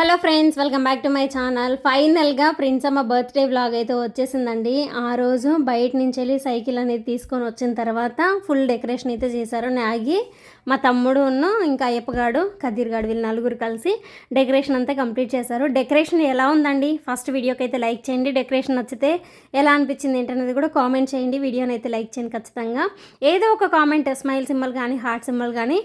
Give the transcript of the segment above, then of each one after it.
Hello friends welcome back to my channel. ఫైనల్గా Prince అమ్మ birthday vlog అయితే వచ్చేసిందండి. ఆ రోజు బయట నుంచి వెళ్ళి సైకిల్ అనేది తీసుకొని వచ్చిన తర్వాత ఫుల్ డెకరేషన్ అయితే చేశారు. నాగి మా తమ్ముడు ఉన్న ఇంకా అయ్యప్పగాడు కదీర్గాడు వీళ్ళు నలుగురు కలిసి డెకరేషన్ అంతా కంప్లీట్ చేశారు. డెకరేషన్ ఎలా ఉందండి? ఫస్ట్ వీడియోకి అయితే లైక్ చేయండి. డెకరేషన్ నచ్చితే ఎలా అనిపించింది ఏంటనేది కూడా కామెంట్ చేయండి. వీడియోని అయితే లైక్ చేయండి ఖచ్చితంగా. ఏదో ఒక కామెంట్ స్మైల్ సింబల్ కానీ హార్ట్ సింబల్ కానీ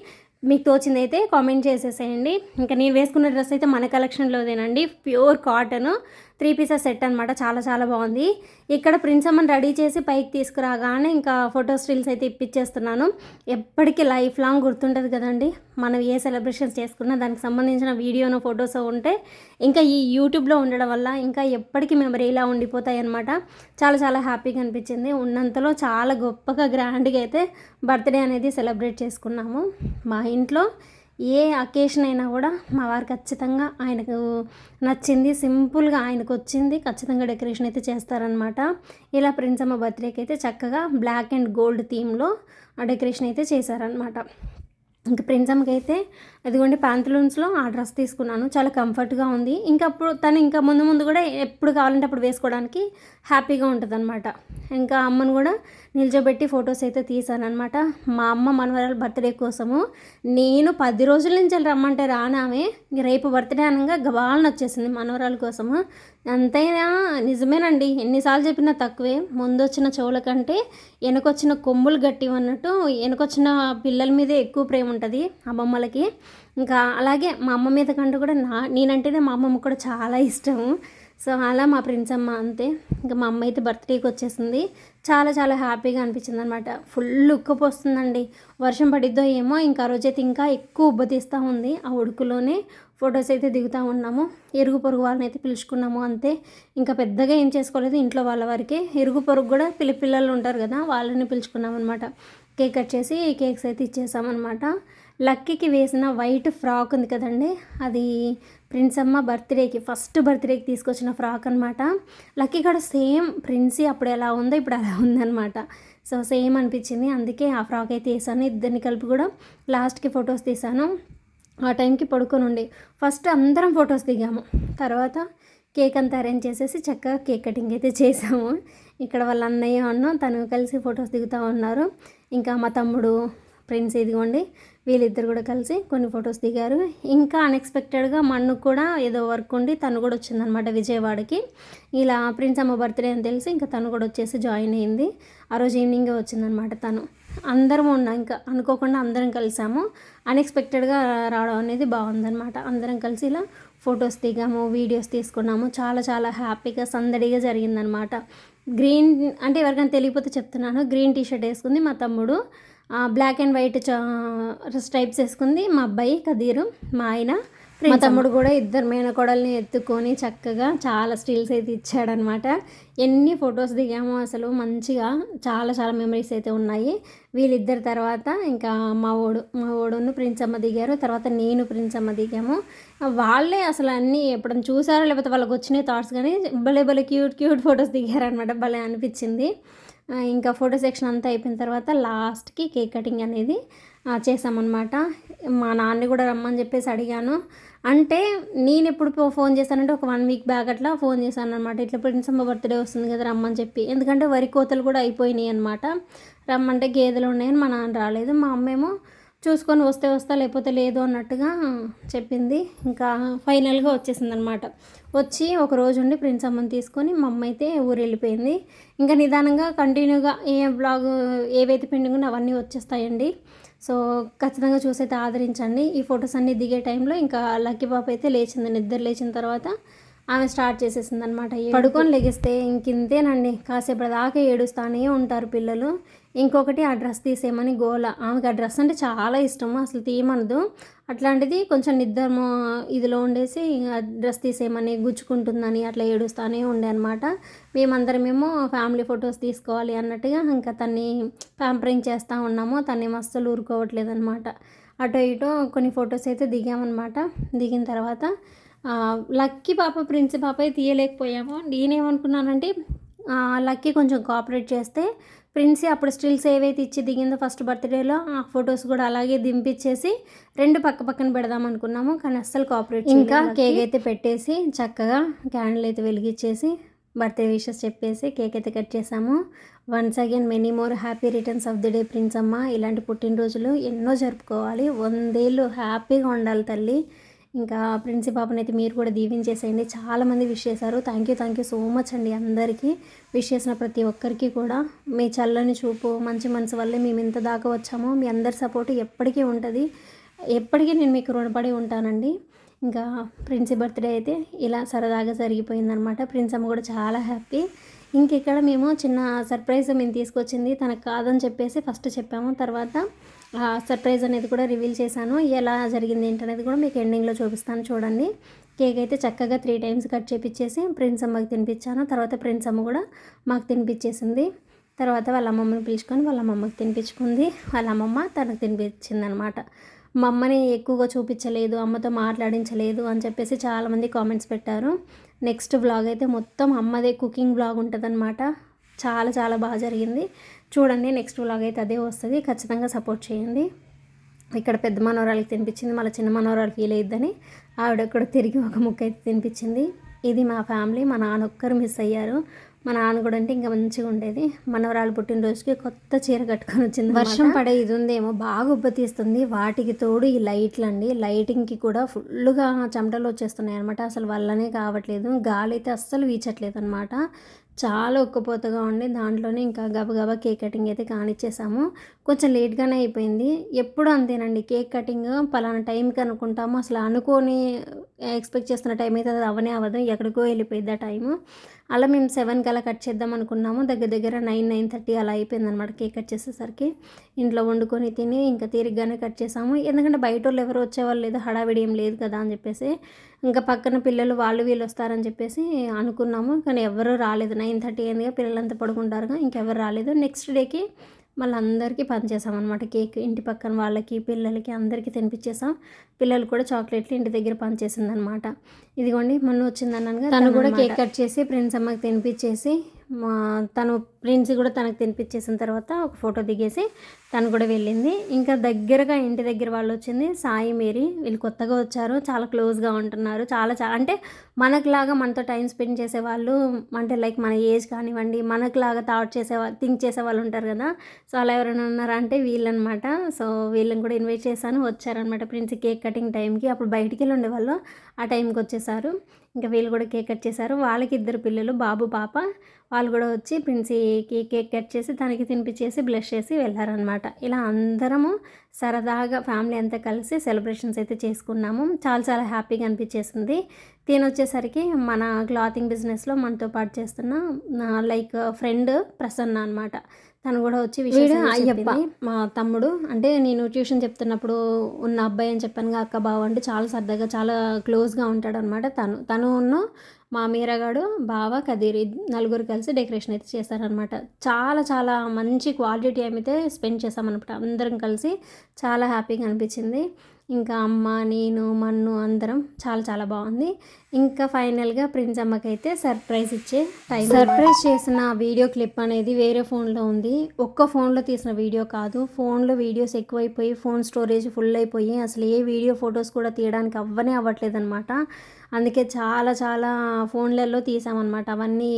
మీకు తోచింది అయితే కామెంట్ చేసేసేయండి. ఇంకా నేను వేసుకున్న డ్రెస్ అయితే మన కలెక్షన్లోదేనండి pure cotton. Three pieces set అనమాట చాలా చాలా బాగుంది. ఇక్కడ ప్రిన్స్ అమ్మని రెడీ చేసి పైకి తీసుకురాగానే ఇంకా ఫోటో స్టిల్స్ అయితే ఇప్పించేస్తున్నాను ఎప్పటికీ లైఫ్ లాంగ్ గుర్తుంటుంది కదండి. మనం ఏ సెలబ్రేషన్స్ చేసుకున్నా దానికి సంబంధించిన వీడియోను ఫొటోస్ ఉంటే ఇంకా ఈ యూట్యూబ్లో ఉండడం వల్ల ఇంకా ఎప్పటికీ మెమరీలా ఉండిపోతాయి అనమాట చాలా చాలా హ్యాపీగా అనిపించింది. ఉన్నంతలో చాలా గొప్పగా గ్రాండ్గా అయితే బర్త్డే అనేది సెలబ్రేట్ చేసుకున్నాము. మా ఇంట్లో ఏ అకేషన్ అయినా కూడా మా వారు ఖచ్చితంగా ఆయనకు నచ్చింది సింపుల్గా ఆయనకు వచ్చింది ఖచ్చితంగా డెకరేషన్ అయితే చేస్తారనమాట ఇలా ప్రిన్స్ అమ్మ బర్త్డేకి అయితే చక్కగా బ్లాక్ అండ్ గోల్డ్ థీమ్లో ఆ డెకరేషన్ అయితే చేశారనమాట ఇంక ప్రిన్సమ్కి అయితే అదిగోండి ప్యాంతలూన్స్లో ఆ డ్రెస్ తీసుకున్నాను. చాలా కంఫర్ట్గా ఉంది. ఇంకా అప్పుడు తను ఇంకా ముందు ముందు కూడా ఎప్పుడు కావాలంటే అప్పుడు వేసుకోవడానికి హ్యాపీగా ఉంటుంది అనమాట ఇంకా అమ్మను కూడా నిల్చోబెట్టి ఫొటోస్ అయితే తీసానమాట మా అమ్మ మనవరాలు బర్త్డే కోసము నేను పది రోజుల నుంచి రమ్మంటే రానామే. రేపు బర్త్డే అనగా గబాలను వచ్చేసింది మనవరాల కోసము. అంతైనా నిజమేనండి. ఎన్నిసార్లు చెప్పినా తక్కువే. ముందు వచ్చిన చెవుల కంటే వెనకొచ్చిన కొమ్ములు గట్టి అన్నట్టు వెనకొచ్చిన పిల్లల మీదే ఎక్కువ ప్రేమ ఉంటుంది ఆ బొమ్మలకి. ఇంకా అలాగే మా అమ్మ మీద కంటే కూడా నా నేనంటేనే మా అమ్మమ్మ కూడా చాలా ఇష్టం. సో అలా మా ప్రిన్స్ అమ్మ అంతే. ఇంకా మా అమ్మ అయితే బర్త్డేకి వచ్చేసింది. చాలా చాలా హ్యాపీగా అనిపించింది అనమాట ఫుల్ ఉక్కుపోస్తుందండి వర్షం పడిద్దో ఏమో ఇంకా రోజైతే ఇంకా ఎక్కువ ఉబ్బతీస్తూ ఉంది. ఆ ఉడుకులోనే ఫొటోస్ అయితే దిగుతూ ఉన్నాము. ఇరుగు పొరుగు వాళ్ళని అయితే పిలుచుకున్నాము అంతే. ఇంకా పెద్దగా ఏం చేసుకోలేదు. ఇంట్లో వాళ్ళ వరకే. ఇరుగు పొరుగు కూడా పిల్ల పిల్లలు ఉంటారు కదా వాళ్ళని పిలుచుకున్నాం అనమాట కేక్ కట్ చేసి కేక్స్ అయితే ఇచ్చేసామన్నమాట. లక్కీకి వేసిన వైట్ ఫ్రాక్ ఉంది కదండి అది ప్రిన్స్ అమ్మ బర్త్డేకి ఫస్ట్ బర్త్డేకి తీసుకొచ్చిన ఫ్రాక్ అనమాట లక్కీ కూడా సేమ్ ప్రిన్సీ అప్పుడు ఎలా ఉందో ఇప్పుడు అలా ఉందన్నమాట. సో సేమ్ అనిపించింది అందుకే ఆ ఫ్రాక్ అయితే వేసాను. ఇద్దరిని కలిపి కూడా లాస్ట్కి ఫొటోస్ తీసాను. ఆ టైంకి పడుకొని ఉండి ఫస్ట్ అందరం ఫొటోస్ దిగాము. తర్వాత కేక్ అంతా అరేంజ్ చేసేసి చక్కగా కేక్ కటింగ్ అయితే చేసాము. ఇక్కడ వాళ్ళ అన్నయ్య అన్న తను కలిసి ఫొటోస్ దిగుతూ ఉన్నారు. ఇంకా మా తమ్ముడు ఫ్రెండ్స్ ఇదిగోండి వీళ్ళిద్దరు కూడా కలిసి కొన్ని ఫొటోస్ దిగారు. ఇంకా అన్ఎక్స్పెక్టెడ్గా మన్ను కూడా ఏదో వర్క్ ఉండి తను కూడా వచ్చిందనమాట విజయవాడకి. ఇలా ప్రిన్స్ అమ్మ బర్త్డే అని తెలిసి ఇంకా తను కూడా వచ్చేసి జాయిన్ అయింది. ఆ రోజు ఈవినింగే వచ్చిందనమాట తను. అందరం ఉన్నాం ఇంకా అనుకోకుండా అందరం కలిసాము. అన్ఎక్స్పెక్టెడ్గా రావడం అనేది బాగుందనమాట అందరం కలిసి ఇలా ఫొటోస్ దిగాము వీడియోస్ తీసుకున్నాము. చాలా చాలా హ్యాపీగా సందడిగా జరిగిందనమాట. గ్రీన్ అంటే ఎవరికైనా తెలియకపోతే చెప్తున్నాను. గ్రీన్ టీషర్ట్ వేసుకుంది మా తమ్ముడు. బ్లాక్ అండ్ వైట్ స్ట్రైప్స్ వేసుకుంది మా అబ్బాయి కదీరు మా ఆయన. మా తమ్ముడు కూడా ఇద్దరు మేనకోడల్ని ఎత్తుకొని చక్కగా చాలా స్టిల్స్ అయితే ఇచ్చాడనమాట. ఎన్ని ఫొటోస్ దిగామో అసలు మంచిగా చాలా చాలా మెమరీస్ అయితే ఉన్నాయి. వీళ్ళిద్దరి తర్వాత ఇంకా మా ఓడు మా ఓడును ప్రిన్స్ అమ్మ దిగారు. తర్వాత నేను ప్రిన్స్ అమ్మ దిగాము. వాళ్ళే అసలు అన్నీ ఎప్పుడైనా చూసారో? లేకపోతే వాళ్ళకి వచ్చినాయి థాట్స్ కానీ భలే భలే క్యూట్ క్యూట్ ఫొటోస్ దిగారనమాట. భలే అనిపించింది. ఇంకా ఫోటో సెక్షన్ అంతా అయిపోయిన తర్వాత లాస్ట్కి కేక్ కటింగ్ అనేది చేసామన్నమాట మా నాన్న కూడా రమ్మని చెప్పేసి అడిగాను. అంటే నేను ఎప్పుడు ఫోన్ చేశానంటే ఒక వన్ వీక్ బ్యాక్ అట్లా ఫోన్ చేశాను అనమాట ఇట్లా ప్రిన్సమ్మ బర్త్డే వస్తుంది కదా రమ్మని చెప్పి. ఎందుకంటే వరి కోతలు కూడా అయిపోయినాయి అనమాట రమ్మంటే గేదెలు ఉన్నాయని మా నాన్న రాలేదు. మా అమ్మేమో చూసుకొని వస్తే వస్తా లేకపోతే లేదు అన్నట్టుగా చెప్పింది. ఇంకా ఫైనల్గా వచ్చేసింది అనమాట వచ్చి ఒక రోజు ఉండి ప్రిన్స్ అమ్మని తీసుకొని మా అమ్మ అయితే ఊరు వెళ్ళిపోయింది. ఇంకా నిదానంగా కంటిన్యూగా ఏ బ్లాగ్ ఏవైతే పెండింగ్ ఉన్నా అవన్నీ వచ్చేస్తాయండి. సో ఖచ్చితంగా చూసైతే ఆదరించండి. ఈ ఫొటోస్ అన్నీ దిగే టైంలో ఇంకా లక్కీ పాప అయితే లేచింది. నిద్ర లేచిన తర్వాత ఆమె స్టార్ట్ చేసేసింది అనమాట పడుకొని లెగిస్తే ఇంకింతేనండి. కాసేపటి దాకా ఏడుస్తానే ఉంటారు పిల్లలు. ఇంకొకటి ఆ డ్రెస్ తీసేయమని గోల. ఆమెకి ఆ డ్రెస్ అంటే చాలా ఇష్టము. అసలు తీయమనదు. అట్లాంటిది కొంచెం నిద్రము ఇదిలో ఉండేసి ఇంకా డ్రెస్ తీసేయమని గుచ్చుకుంటుందని అట్లా ఏడుస్తూనే ఉండే అనమాట మేమందరమేమో ఫ్యామిలీ ఫొటోస్ తీసుకోవాలి అన్నట్టుగా ఇంకా తన్ని ప్యాంపరింగ్ చేస్తూ ఉన్నాము. తన్ని మస్తులు ఊరుకోవట్లేదు అనమాట అటో ఇటో కొన్ని ఫొటోస్ అయితే దిగామన్నమాట. దిగిన తర్వాత లక్కీ పాప ప్రిన్స్ పాప తీయలేకపోయాము. నేనేమనుకున్నానంటే లక్కీ కొంచెం కోఆపరేట్ చేస్తే ప్రిన్సీ అప్పుడు స్టిల్స్ ఏవైతే ఇచ్చి దిగిందో ఫస్ట్ బర్త్డేలో ఆ ఫొటోస్ కూడా అలాగే దింపించేసి రెండు పక్క పక్కన పెడదాం అనుకున్నాము కానీ అస్సలు కోఆపరేట్ ఇంకా కేక్ అయితే పెట్టేసి చక్కగా క్యాండిల్ అయితే వెలిగించేసి బర్త్డే విషెస్ చెప్పేసి కేక్ అయితే కట్ చేసాము. Once again many more happy returns of the day Prince అమ్మ ఇలాంటి పుట్టినరోజులు ఎన్నో జరుపుకోవాలి. వందేళ్ళు హ్యాపీగా ఉండాలి తల్లి. ఇంకా ప్రిన్సి పాపని అయితే మీరు కూడా దీవించేసేయండి. చాలామంది విష్ చేశారు. Thank you thank you so much అండి అందరికీ. విష్ చేసిన ప్రతి ఒక్కరికి కూడా మీ చల్లని చూపు మంచి మనసు వల్లే మేము ఇంత దాకా వచ్చామో మీ అందరి సపోర్ట్ ఎప్పటికీ ఉంటుంది. ఎప్పటికీ నేను మీకు రుణపడి ఉంటానండి. ఇంకా ప్రిన్స్ బర్త్డే అయితే ఇలా సరదాగా జరిగిపోయిందనమాట ప్రిన్స్ అమ్మ కూడా చాలా హ్యాపీ ఇంకెక్కడ మేము చిన్న సర్ప్రైజ్ మేము తీసుకొచ్చింది తనకు కాదని చెప్పేసి ఫస్ట్ చెప్పాము. తర్వాత ఆ సర్ప్రైజ్ అనేది కూడా రివీల్ చేశాను. ఎలా జరిగింది ఏంటనేది కూడా మీకు ఎండింగ్లో చూపిస్తాను చూడండి. కేక్ అయితే చక్కగా త్రీ టైమ్స్ కట్ చేపించేసి ప్రిన్స్ అమ్మకి తినిపించాను తర్వాత ప్రిన్స్ అమ్మ కూడా మాకు తినిపించేసింది తర్వాత వాళ్ళ అమ్మమ్మని పిలుచుకొని వాళ్ళ అమ్మమ్మకి తినిపించుకుంది వాళ్ళ అమ్మమ్మ తనకు తినిపించింది అనమాట మా అమ్మని ఎక్కువగా చూపించలేదు అమ్మతో మాట్లాడించలేదు అని చెప్పేసి చాలామంది కామెంట్స్ పెట్టారు. నెక్స్ట్ బ్లాగ్ అయితే మొత్తం అమ్మదే కుకింగ్ బ్లాగ్ ఉంటుందన్నమాట. చాలా చాలా బాగా జరిగింది. చూడండి నెక్స్ట్ బ్లాగ్ అయితే అదే వస్తుంది. ఖచ్చితంగా సపోర్ట్ చేయండి. ఇక్కడ పెద్ద మనవరాలకి తినిపించింది. మళ్ళీ చిన్న మనోరాలు ఫీల్ అయ్యిద్దని ఆవిడ కూడా తిరిగి ఒక ముక్క అయితే తినిపించింది. ఇది మా ఫ్యామిలీ మా నాన్న ఒక్కరు మిస్ అయ్యారు. మా నాన్న కూడా అంటే ఇంకా మంచిగా ఉండేది. మనవరాలు పుట్టినరోజుకి కొత్త చీర కట్టుకొని వచ్చింది వర్షం పడే ఇది ఉందేమో బాగా ఉబ్బతీస్తుంది. వాటికి తోడు ఈ లైట్లు అండి లైటింగ్కి కూడా ఫుల్గా చెమటలు వచ్చేస్తున్నాయి అనమాట అసలు వల్లనే కావట్లేదు. గాలి అయితే అస్సలు వీచట్లేదు అనమాట చాలా ఉక్కపోతగా ఉండి దాంట్లోనే ఇంకా గబగబా కేక్ కటింగ్ అయితే కానిచ్చేసాము. కొంచెం లేట్గానే అయిపోయింది. ఎప్పుడు అంతేనండి. కేక్ కటింగ్ పలానా టైంకి అనుకుంటాము. అసలు అనుకోని ఎక్స్పెక్ట్ చేస్తున్న టైం అయితే అది అవనే అవ్వదు. ఎక్కడికో వెళ్ళిపోయింది ఆ టైము. అలా మేము సెవెన్కి అలా కట్ చేద్దాం అనుకున్నాము. దగ్గర దగ్గర నైన్ నైన్ థర్టీ అలా అయిపోయింది అనమాట కేక్ కట్ చేసేసరికి. ఇంట్లో వండుకొని తిని ఇంకా తీరిగ్గానే కట్ చేసాము. ఎందుకంటే బయట వాళ్ళు ఎవరు వచ్చేవాళ్ళు లేదు హడావిడి ఏం లేదు కదా అని చెప్పేసి. ఇంకా పక్కన పిల్లలు వాళ్ళు వీళ్ళు వస్తారని చెప్పేసి అనుకున్నాము. కానీ ఎవరు రాలేదు. నైన్ థర్టీ అయిందిగా పిల్లలంతా పడుకుంటారుగా ఇంకెవరు రాలేదు. నెక్స్ట్ డేకి మళ్ళీ అందరికీ పనిచేసాం అనమాట కేక్ ఇంటి పక్కన వాళ్ళకి పిల్లలకి అందరికీ తినిపించేసాం పిల్లలు కూడా చాక్లెట్లు ఇంటి దగ్గర పనిచేసింది అనమాట ఇదిగోండి మొన్న వచ్చింది అన్నాను తను కూడా కేక్ కట్ చేసి ప్రిన్స్ అమ్మకి తినిపించేసి మా తను ప్రిన్స్ కూడా తనకు తినిపించేసిన తర్వాత ఒక ఫోటో దిగేసి తను కూడా వెళ్ళింది. ఇంకా దగ్గరగా ఇంటి దగ్గర వాళ్ళు వచ్చింది సాయి మేరీ. వీళ్ళు కొత్తగా వచ్చారు. చాలా క్లోజ్గా ఉంటున్నారు. చాలా చాలా అంటే మనకులాగా మనతో టైం స్పెండ్ చేసే వాళ్ళు అంటే లైక్ మన ఏజ్ కానివ్వండి మనకులాగా థాట్ చేసే వాళ్ళు థింక్ చేసే వాళ్ళు ఉంటారు కదా. సో అలా ఎవరైనా ఉన్నారా అంటే వీళ్ళనమాట. సో వీళ్ళని కూడా ఇన్వైట్ చేశాను. వచ్చారనమాట ప్రిన్స్ కేక్ కటింగ్ టైంకి. అప్పుడు బయటికి వెళ్ళి ఉండేవాళ్ళు. ఆ టైంకి వచ్చేసారు. ఇంకా వీళ్ళు కూడా కేక్ కట్ చేశారు. వాళ్ళకి ఇద్దరు పిల్లలు బాబు పాప. వాళ్ళు కూడా వచ్చి ప్రిన్సీ కేక్ కేక్ కట్ చేసి తనకి తినిపించేసి బ్లెష్ చేసి వెళ్ళారనమాట ఇలా అందరము సరదాగా ఫ్యామిలీ అంతా కలిసి సెలబ్రేషన్స్ అయితే చేసుకున్నాము. చాలా చాలా హ్యాపీగా అనిపించేసింది. తిని వచ్చేసరికి మన క్లాతింగ్ బిజినెస్లో మనతో పాటు చేస్తున్న లైక్ ఫ్రెండ్ ప్రసన్న అనమాట తను కూడా వచ్చి వీడు అయ్యప్ప. మా తమ్ముడు అంటే నేను ట్యూషన్ చెప్తున్నప్పుడు ఉన్న అబ్బాయి అని చెప్పాను అక్క బావ అంటే చాలా సరదాగా చాలా క్లోజ్గా ఉంటాడు అనమాట తను. తను ఉన్న మా మీరగాడు బావ కదీర్ నలుగురు కలిసి డెకరేషన్ అయితే చేశారనమాట చాలా చాలా మంచి క్వాలిటీ టైం అయితే స్పెండ్ చేసామన్నమాట అందరం కలిసి చాలా హ్యాపీగా అనిపించింది. ఇంకా అమ్మ నేను మన్ను అందరం చాలా చాలా బాగుంది. ఇంకా ఫైనల్గా ప్రిన్స్ అమ్మకైతే సర్ప్రైజ్ ఇచ్చే టైం. సర్ప్రైజ్ చేసిన వీడియో క్లిప్ అనేది వేరే ఫోన్లో ఉంది. ఒక్క ఫోన్లో తీసిన వీడియో కాదు. ఫోన్లో వీడియోస్ ఎక్కువైపోయి ఫోన్ స్టోరేజ్ ఫుల్ అయిపోయి అసలు ఏ వీడియో ఫొటోస్ కూడా తీయడానికి అవ్వనే అవ్వట్లేదు అనమాట అందుకే చాలా చాలా ఫోన్లలో తీసామన్నమాట. అవన్నీ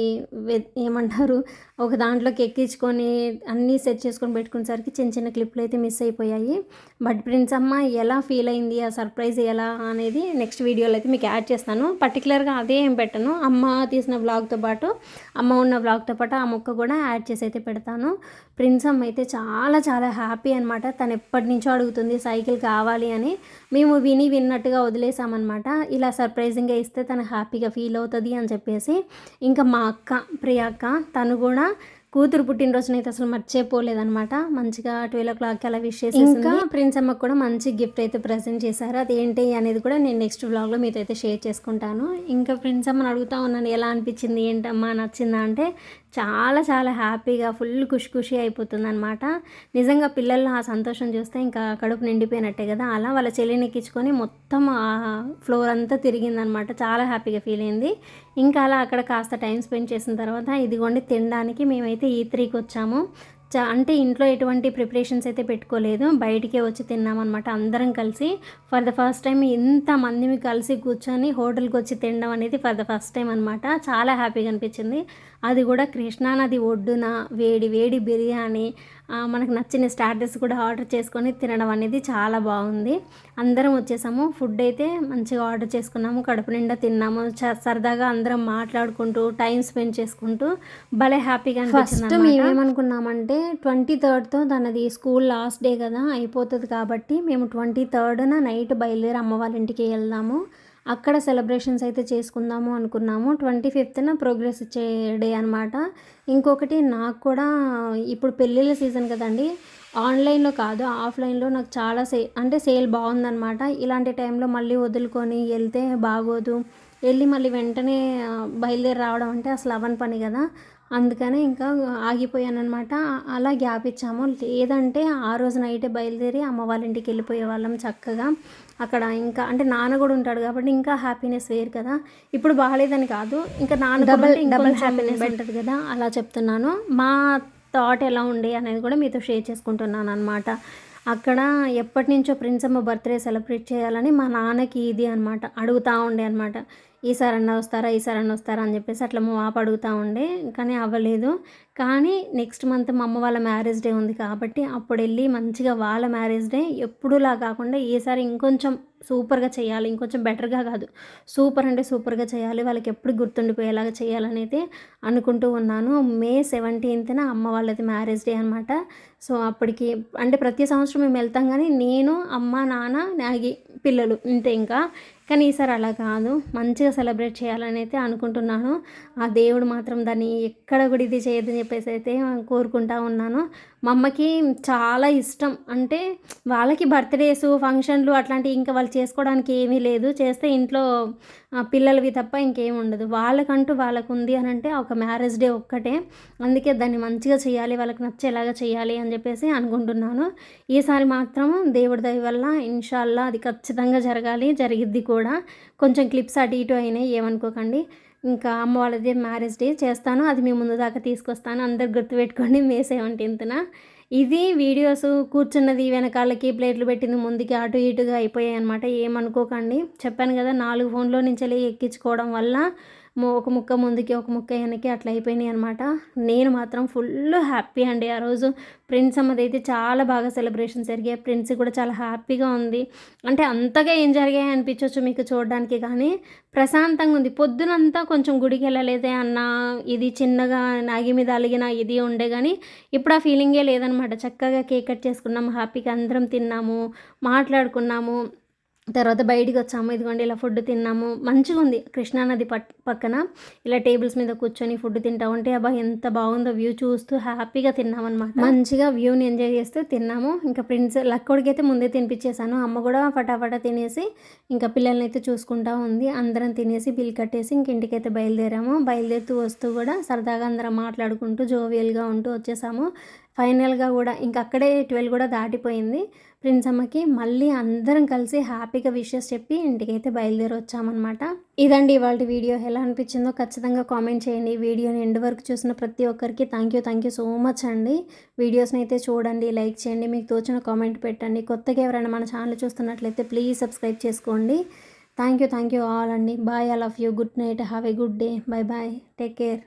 ఏమంటారు ఒక దాంట్లోకి ఎక్కించుకొని అన్నీ సెట్ చేసుకొని పెట్టుకునేసరికి చిన్న చిన్న క్లిప్లు అయితే మిస్ అయిపోయాయి. బట్ ప్రిన్స్ అమ్మ ఎలా ఫీల్ అయింది ఆ సర్ప్రైజ్ ఎలా అనేది నెక్స్ట్ వీడియోలో అయితే మీకు యాడ్ చేస్తాను. పర్టికులర్గా అదే ఏం పెట్టను. అమ్మ తీసిన వ్లాగ్తో పాటు అమ్మ ఉన్న వ్లాగ్తో పాటు ఆ మొక్క కూడా యాడ్ చేసి అయితే పెడతాను. ప్రిన్స్ అమ్మ అయితే చాలా చాలా హ్యాపీ అనమాట తను ఎప్పటి నుంచో అడుగుతుంది సైకిల్ కావాలి అని. మేము విని విన్నట్టుగా వదిలేసామన్నమాట. ఇలా సర్ప్రైజింగ్ సర్ప్రైజింగ్గా ఇస్తే తను హ్యాపీగా ఫీల్ అవుతుంది అని చెప్పేసి ఇంకా మా అక్క ప్రియాక్క తను కూడా కూతురు పుట్టినరోజునైతే అసలు మర్చిపోలేదన్నమాట. మంచిగా ట్వెల్వ్ ఓ క్లాక్కి అలా విష్ చేసి ఇంకా ప్రిన్స్ అమ్మకు కూడా మంచి గిఫ్ట్ అయితే ప్రజెంట్ చేశారు. అది ఏంటి అనేది కూడా నేను నెక్స్ట్ వ్లాగ్లో మీతో అయితే షేర్ చేసుకుంటాను. ఇంకా ప్రిన్స్ అమ్మని అడుగుతా ఉన్నాను ఎలా అనిపించింది? ఏంటమ్మా? నచ్చిందా? అంటే చాలా చాలా హ్యాపీగా ఫుల్ ఖుషి ఖుషి అయిపోతుంది అనమాట నిజంగా పిల్లల్లో ఆ సంతోషం చూస్తే ఇంకా కడుపు నిండిపోయినట్టే కదా. అలా వాళ్ళ చెల్లిని ఎక్కించుకొని మొత్తం ఆ ఫ్లోర్ అంతా తిరిగిందనమాట చాలా హ్యాపీగా ఫీల్ అయింది. ఇంకా అలా అక్కడ కాస్త టైం స్పెండ్ చేసిన తర్వాత ఇదిగోండి తినడానికి మేమైతే ఈ త్రీకి వచ్చాము. చా అంటే ఇంట్లో ఎటువంటి ప్రిపరేషన్స్ అయితే పెట్టుకోలేదు. బయటికే వచ్చి తిన్నామన్నమాట అందరం కలిసి. ఫర్ ద ఫస్ట్ టైం ఇంతమంది కలిసి కూర్చొని హోటల్కి వచ్చి తినడం అనేది ఫర్ ద ఫస్ట్ టైం అనమాట చాలా హ్యాపీగా అనిపించింది. అది కూడా కృష్ణానది ఒడ్డున వేడి వేడి బిర్యానీ మనకు నచ్చిన స్టార్టర్స్ కూడా ఆర్డర్ చేసుకొని తినడం అనేది చాలా బాగుంది. అందరం వచ్చేసాము. ఫుడ్ అయితే మంచిగా ఆర్డర్ చేసుకున్నాము. కడుపు నిండా తిన్నాము. సరదాగా అందరం మాట్లాడుకుంటూ టైం స్పెండ్ చేసుకుంటూ భలే హ్యాపీగా ఫస్ట్ మేమేమనుకున్నామంటే ట్వంటీ థర్డ్తో తనది స్కూల్ లాస్ట్ డే కదా అయిపోతుంది కాబట్టి మేము ట్వంటీ థర్డ్న నైట్ బయలుదేరి అమ్మ వాళ్ళ ఇంటికి వెళ్దాము. అక్కడ సెలబ్రేషన్స్ అయితే చేసుకుందాము అనుకున్నాము. ట్వంటీ ఫిఫ్త్న ప్రోగ్రెస్ ఇచ్చే డే అనమాట ఇంకొకటి నాకు కూడా ఇప్పుడు పెళ్ళిళ్ళ సీజన్ కదండి. ఆన్లైన్లో కాదు ఆఫ్లైన్లో నాకు చాలా సే అంటే సేల్ బాగుందనమాట ఇలాంటి టైంలో మళ్ళీ వదులుకొని వెళ్తే బాగోదు. వెళ్ళి మళ్ళీ వెంటనే బయలుదేరి రావడం అంటే అసలు అవని పని కదా. అందుకనే ఇంకా ఆగిపోయాను అనమాట అలా గ్యాప్ ఇచ్చాము. లేదంటే ఆ రోజు నైటే బయలుదేరి అమ్మ వాళ్ళ ఇంటికి వెళ్ళిపోయే వాళ్ళం చక్కగా. అక్కడ ఇంకా అంటే నాన్న కూడా ఉంటాడు కాబట్టి ఇంకా హ్యాపీనెస్ వేరు కదా. ఇప్పుడు బాగాలేదని కాదు. ఇంకా నాన్న డబల్ డబల్ హ్యాపీనెస్ ఉంటుంది కదా. అలా చెప్తున్నాను. మా థాట్ ఎలా ఉండే అనేది కూడా మీతో షేర్ చేసుకుంటున్నాను అనమాట అక్కడ ఎప్పటి నుంచో ప్రిన్సమ్మ బర్త్డే సెలబ్రేట్ చేయాలని మా నాన్నకి ఇది అనమాట అడుగుతూ ఉండే అనమాట ఈసారన్నా వస్తారా? ఈసారన్నా వస్తారా? అని చెప్పేసి అట్లా మా వాప అడుగుతూ ఉండే. కానీ అవ్వలేదు. కానీ నెక్స్ట్ మంత్ మా అమ్మ వాళ్ళ మ్యారేజ్ డే ఉంది కాబట్టి అప్పుడు వెళ్ళి మంచిగా వాళ్ళ మ్యారేజ్ డే ఎప్పుడులా కాకుండా ఈసారి ఇంకొంచెం సూపర్గా చేయాలి ఇంకొంచెం బెటర్గా కాదు. సూపర్ అంటే సూపర్గా చేయాలి వాళ్ళకి ఎప్పుడు గుర్తుండిపోయేలాగా చేయాలని అయితే అనుకుంటూ ఉన్నాను. మే సెవెంటీన్త్న అమ్మ వాళ్ళది మ్యారేజ్ డే అనమాట సో అప్పటికి అంటే ప్రతి సంవత్సరం మేము వెళ్తాం కానీ నేను అమ్మ నాన్న నాగి పిల్లలు ఇంతే ఇంకా. కానీ ఈసారి అలా కాదు. మంచిగా సెలబ్రేట్ చేయాలని అయితే అనుకుంటున్నాను. ఆ దేవుడు మాత్రం దాన్ని ఎక్కడ కూడా ఇది చేయదని చెప్పేసి అయితే కోరుకుంటా ఉన్నాను. మా అమ్మకి చాలా ఇష్టం. అంటే వాళ్ళకి బర్త్డేస్ ఫంక్షన్లు అట్లాంటివి ఇంకా వాళ్ళు చేసుకోవడానికి ఏమీ లేదు. చేస్తే ఇంట్లో పిల్లలవి తప్ప ఇంకేం ఉండదు. వాళ్ళకంటూ వాళ్ళకు ఉంది అని అంటే ఒక మ్యారేజ్ డే ఒక్కటే. అందుకే దాన్ని మంచిగా చేయాలి వాళ్ళకి నచ్చేలాగా చేయాలి అని చెప్పేసి అనుకుంటున్నాను. ఈసారి మాత్రం దేవుడి దయ వల్ల ఇన్షాల్లా అది ఖచ్చితంగా జరగాలి జరిగిద్ది కూడా. కూడా కొంచెం క్లిప్స్ అటు ఇటు అయినాయి ఏమనుకోకండి. ఇంకా అమ్మ వాళ్ళది మ్యారేజ్ డే చేస్తాను అది మీ ముందు దాకా తీసుకొస్తాను అందరు గుర్తుపెట్టుకోండి మే సెవెంటీన్త్న. ఇది వీడియోస్ కూర్చున్నది వెనకాలకి ప్లేట్లు పెట్టింది ముందుకి అటు ఇటుగా అయిపోయాయి అనమాట ఏమనుకోకండి. చెప్పాను కదా నాలుగు ఫోన్లో నుంచి ఎక్కించుకోవడం వల్ల ఒక ముక్క ముందుకి ఒక ముక్క వెనక్కి అట్లా అయిపోయినాయి అనమాట నేను మాత్రం ఫుల్ హ్యాపీ అండి. ఆ రోజు ప్రిన్స్ అమ్మది అయితే చాలా బాగా సెలబ్రేషన్ జరిగాయి. ప్రిన్స్ కూడా చాలా హ్యాపీగా ఉంది. అంటే అంతగా ఏం జరిగాయి అనిపించవచ్చు మీకు చూడడానికి కానీ ప్రశాంతంగా ఉంది. పొద్దునంతా కొంచెం గుడికి వెళ్ళలేదే అన్న ఇది చిన్నగా నాగి మీద అలిగిన ఇది ఉండే కానీ ఇప్పుడు ఆ ఫీలింగే లేదనమాట చక్కగా కేక్ కట్ చేసుకున్నాము హ్యాపీగా అందరం తిన్నాము మాట్లాడుకున్నాము. తర్వాత బయటికి వచ్చాము ఇదిగోండి ఇలా ఫుడ్ తిన్నాము. మంచిగా ఉంది కృష్ణానది పట్ పక్కన. ఇలా టేబుల్స్ మీద కూర్చొని ఫుడ్ తింటా ఉంటే అబ్బా ఎంత బాగుందో వ్యూ చూస్తూ హ్యాపీగా తిన్నామన్నమాట. మంచిగా వ్యూని ఎంజాయ్ చేస్తూ తిన్నాము. ఇంకా ప్రిన్స్ లక్కోడికి అయితే ముందే తినిపించేశాను. అమ్మ కూడా ఫటాఫటా తినేసి ఇంకా పిల్లల్ని అయితే చూసుకుంటా ఉంది. అందరం తినేసి బిల్ కట్టేసి ఇంక ఇంటికైతే బయలుదేరాము. బయలుదేరుతూ వస్తూ కూడా సరదాగా అందరం మాట్లాడుకుంటూ జోవియల్గా ఉంటూ వచ్చేసాము. ఫైనల్గా కూడా ఇంక అక్కడే ట్వెల్వ్ కూడా దాటిపోయింది. ప్రిన్స్ అమ్మకి మళ్ళీ అందరం కలిసి హ్యాపీగా విషెస్ చెప్పి ఇంటికైతే బయలుదేరి వచ్చామన్నమాట ఇదండి ఇవాళ వీడియో. ఎలా అనిపించిందో ఖచ్చితంగా కామెంట్ చేయండి. వీడియోని ఎండ్ వరకు చూసిన ప్రతి ఒక్కరికి thank you thank you so much అండి. వీడియోస్ని అయితే చూడండి లైక్ చేయండి మీకు తోచిన కామెంట్ పెట్టండి. కొత్తగా ఎవరైనా మన ఛానల్ చూస్తున్నట్లయితే ప్లీజ్ సబ్స్క్రైబ్ చేసుకోండి. Thank you thank you all అండి. Bye all of you. Good night. Have a good day. Bye bye take care.